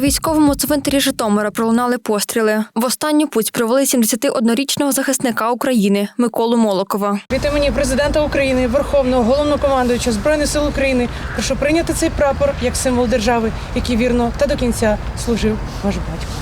Військовому цвинтарі Житомира пролунали постріли. В останню путь провели 71-річного захисника України Миколу Молокова. Від імені президента України, Верховного головнокомандуючого Збройних сил України прошу прийняти цей прапор як символ держави, який вірно та до кінця служив ваш батько.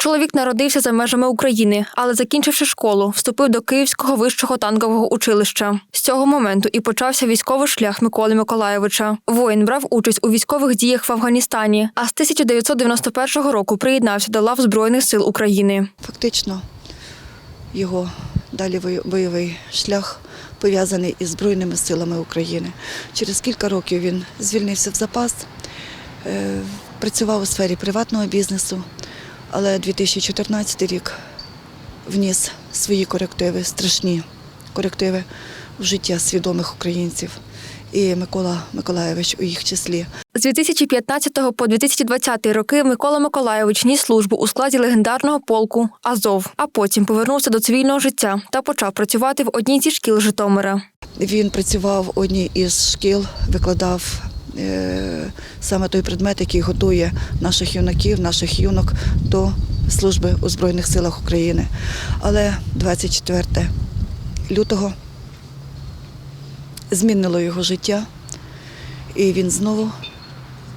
Чоловік народився за межами України, але закінчивши школу, вступив до Київського вищого танкового училища. З цього моменту і почався військовий шлях Миколи Миколаєвича. Воїн брав участь у військових діях в Афганістані, а з 1991 року приєднався до лав Збройних сил України. Фактично його далі бой- бойовий шлях пов'язаний із Збройними силами України. Через кілька років він звільнився в запас, е, працював у сфері приватного бізнесу, але 2014 рік вніс свої корективи, страшні корективи в життя свідомих українців. І Микола Миколаєвич у їх числі. З 2015 по 2020 роки Микола Миколайович ніс службу у складі легендарного полку Азов, а потім повернувся до цивільного життя та почав працювати в одній зі шкіл Житомира. Він працював в одній із шкіл, викладав саме той предмет, який готує наших юнаків, наших юнок до служби у Збройних силах України. Але 24 лютого змінило його життя, і він знову,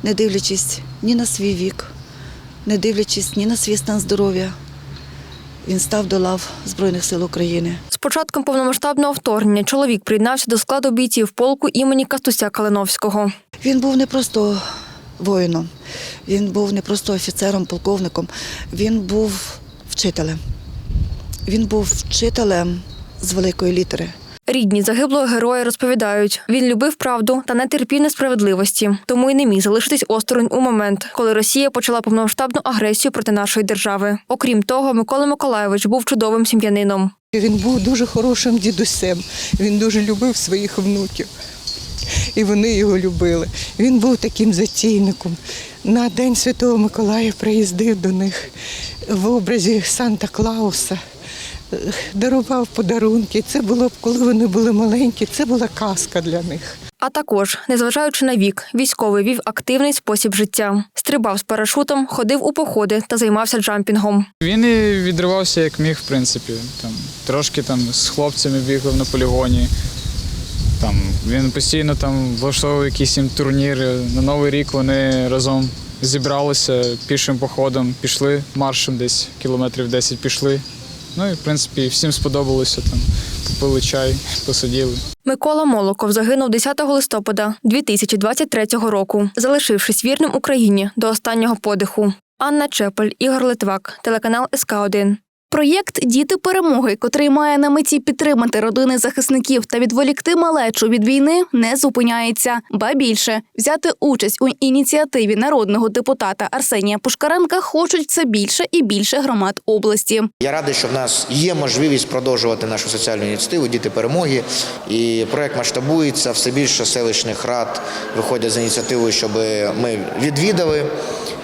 не дивлячись ні на свій вік, не дивлячись ні на свій стан здоров'я, він став до лав Збройних сил України. З початком повномасштабного вторгнення чоловік приєднався до складу бійців полку імені Кастуся Калиновського. Він був не просто воїном, він був не просто офіцером, полковником, він був вчителем. Він був вчителем з великої літери. Рідні загиблого героя розповідають, він любив правду та не терпів несправедливості, тому й не міг залишитись осторонь у момент, коли Росія почала повномасштабну агресію проти нашої держави. Окрім того, Микола Миколайович був чудовим сім'янином. Він був дуже хорошим дідусем. Він дуже любив своїх внуків. І вони його любили. Він був таким затійником. На День Святого Миколая приїздив до них в образі Санта Клауса, дарував подарунки. Це було б, коли вони були маленькі, це була казка для них. А також, незважаючи на вік, військовий вів активний спосіб життя. Стрибав з парашутом, ходив у походи та займався джампінгом. Він і відривався як міг, в принципі. Там, трошки там з хлопцями бігав на полігоні. Там, він постійно там влаштовував якісь їм турніри. На Новий рік вони разом зібралися пішим походом, пішли маршем десь кілометрів 10 пішли. Ну і в принципі всім сподобалося там. Попили чай, посиділи. Микола Молоков загинув 10 листопада 2023 року, залишившись вірним Україні до останнього подиху. Анна Чепель, Ігор Литвак, телеканал СК 1 Проєкт Діти перемоги, котрий має на меті підтримати родини захисників та відволікти малечу від війни, не зупиняється. Ба більше взяти участь у ініціативі народного депутата Арсенія Пушкаренка хочуть все більше і більше громад області. Я радий, що в нас є можливість продовжувати нашу соціальну ініціативу Діти перемоги. І проект масштабується. Все більше селищних рад виходять з ініціативою, щоб ми відвідали.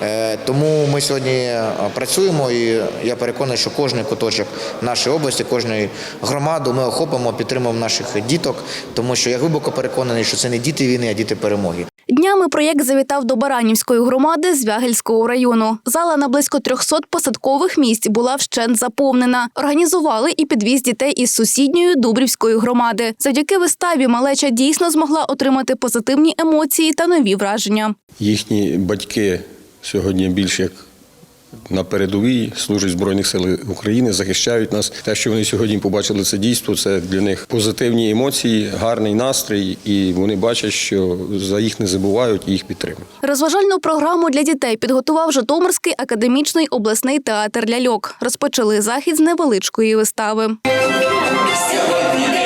Е, Тому ми сьогодні е, працюємо, і я переконаний, що кожний куточок нашої області, кожної громади ми охопимо, підтримуємо наших діток, тому що я глибоко переконаний, що це не діти війни, а діти перемоги. Днями проєкт завітав до Баранівської громади з Вягельського району. Зала на близько 300 посадкових місць була вщент заповнена. Організували і підвіз дітей із сусідньої Дубрівської громади. Завдяки виставі малеча дійсно змогла отримати позитивні емоції та нові враження. Їхні батьки сьогодні більш як на передовій служать в Збройних сил України, захищають нас. Те, що вони сьогодні побачили це дійство, це для них позитивні емоції, гарний настрій, і вони бачать, що за їх не забувають і їх підтримують. Розважальну програму для дітей підготував Житомирський академічний обласний театр ляльок. Розпочали захід з невеличкої вистави. всіх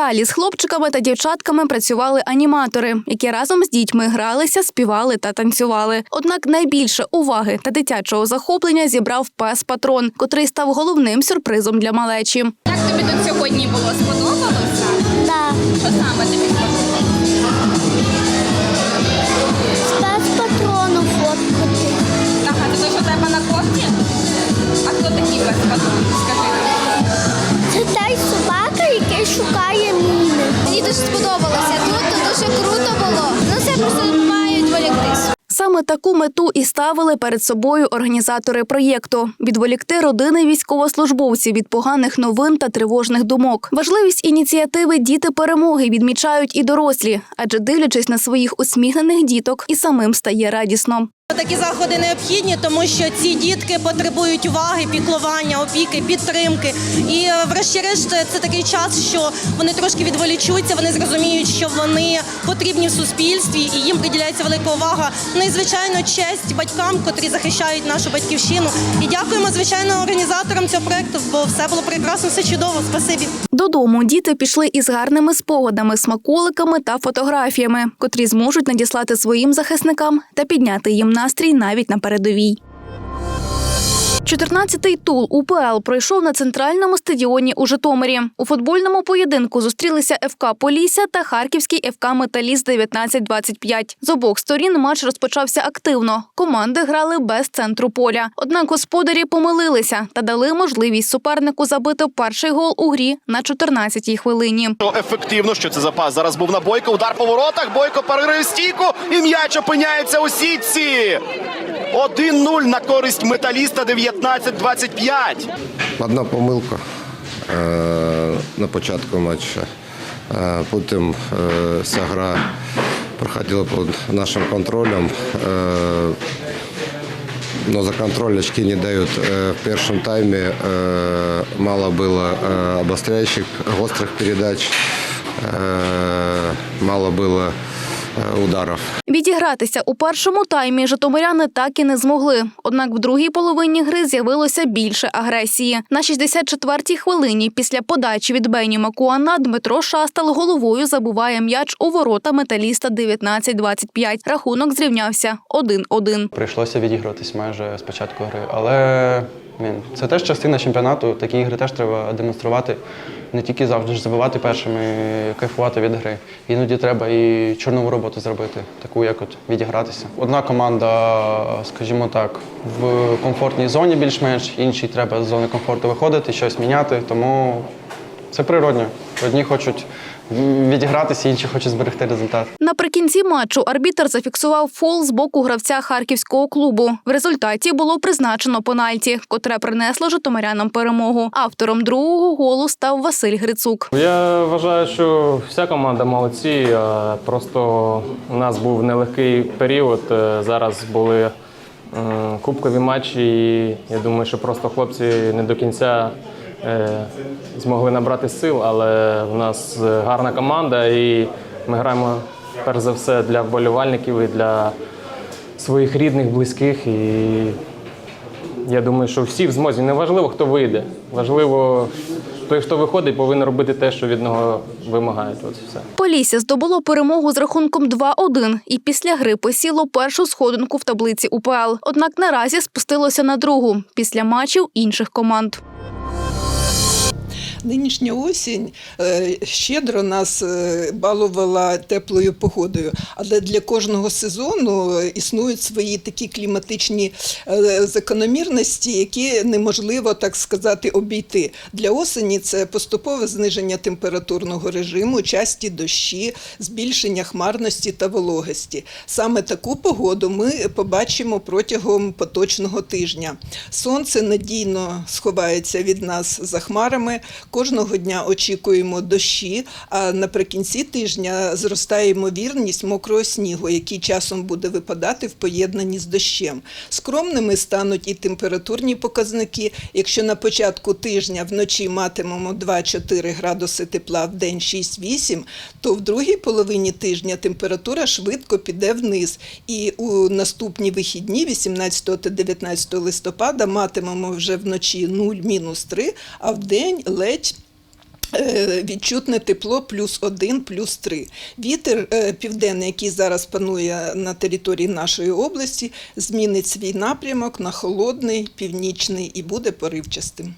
Далі з хлопчиками та дівчатками працювали аніматори, які разом з дітьми гралися, співали та танцювали. Однак найбільше уваги та дитячого захоплення зібрав пес патрон, котрий став головним сюрпризом для малечі. Як тобі тут сьогодні було? Сподобалося? Да. Що саме тобі сподобалося? Спецпатрону фоткати. Ага, це те, що тебе на кофті? А хто такий без патрон? Скажи нам. Саме таку мету і ставили перед собою організатори проєкту відволікти родини військовослужбовців від поганих новин та тривожних думок. Важливість ініціативи Діти перемоги відмічають і дорослі, адже дивлячись на своїх усміхнених діток, і самим стає радісно. Такі заходи необхідні, тому що ці дітки потребують уваги, піклування, опіки, підтримки. І врешті-решт це такий час, що вони трошки відволічуться, вони зрозуміють, що вони потрібні в суспільстві і їм приділяється велика увага. Ну і звичайно, честь батькам, котрі захищають нашу батьківщину. І дякуємо звичайно організаторам цього проекту, бо все було прекрасно, все чудово. Спасибі. Додому діти пішли із гарними спогадами, смаколиками та фотографіями, котрі зможуть надіслати своїм захисникам та підняти їм настрій навіть на передовій. 14-й тул УПЛ пройшов на центральному стадіоні у Житомирі. У футбольному поєдинку зустрілися ФК Полісся та Харківський ФК Металіст 19-25. З обох сторін матч розпочався активно. Команди грали без центру поля. Однак господарі помилилися та дали можливість супернику забити перший гол у грі на 14-й хвилині. Ефективно, що це запас. Зараз був на Бойко, удар по воротах. Бойко перерив стійку і м'яч опиняється у сітці. 1-0 на користь металіста 19-25. Одна помилка е, на початку матчу. Е, Потім е, вся гра проходила під нашим контролем. Е, Но за контроль очки не дают. Э, В первом тайме э, мало было э, обостряющих, острых передач, э, мало было э, ударов. Відігратися у першому таймі житомиряни так і не змогли. Однак в другій половині гри з'явилося більше агресії. На 64-й хвилині після подачі від Бені Макуана Дмитро Шастал головою забуває м'яч у ворота металіста 19-25. Рахунок зрівнявся 1-1. Прийшлося відігруватись майже з початку гри. Але це теж частина чемпіонату. Такі ігри теж треба демонструвати. Не тільки завжди ж забивати першими, кайфувати від гри. Іноді треба і чорнову роботу зробити, таку як от відігратися. Одна команда, скажімо так, в комфортній зоні більш-менш, іншій треба з зони комфорту виходити, щось міняти. Тому це природньо. Одні хочуть відігратися, інші хочуть зберегти результат. Наприкінці матчу арбітр зафіксував фол з боку гравця харківського клубу. В результаті було призначено пенальті, котре принесло житомирянам перемогу. Автором другого голу став Василь Грицук. Я вважаю, що вся команда молодці. Просто у нас був нелегкий період. Е, Зараз були кубкові матчі, і я думаю, що просто хлопці не до кінця змогли набрати сил, але в нас е, гарна команда, і ми граємо перш за все для вболівальників і для своїх рідних, близьких. І я думаю, що всі в змозі. Не важливо, хто вийде. Важливо, той, хто виходить, повинен робити те, що від нього вимагають. От все. Полісся здобуло перемогу з рахунком 2-1 і після гри посіло першу сходинку в таблиці УПЛ. Однак наразі спустилося на другу після матчів інших команд. Нинішня осінь е, щедро нас е, балувала теплою погодою, але для кожного сезону е, існують свої такі кліматичні закономірності, які неможливо так сказати обійти. Для осені це поступове зниження температурного режиму, часті дощі, збільшення хмарності та вологості. Саме таку погоду ми побачимо протягом поточного тижня. Сонце надійно сховається від нас за хмарами. Кожного дня очікуємо дощі, а наприкінці тижня зростає ймовірність мокрого снігу, який часом буде випадати в поєднанні з дощем. Скромними стануть і температурні показники. Якщо на початку тижня вночі матимемо 2-4 градуси тепла в день 6-8, то в другій половині тижня температура швидко піде вниз. І у наступні вихідні, 18 та 19 листопада, матимемо вже вночі 0-3, а в день ледь відчутне тепло плюс один, плюс три. Вітер е, південний, який зараз панує на території нашої області, змінить свій напрямок на холодний, північний і буде поривчастим.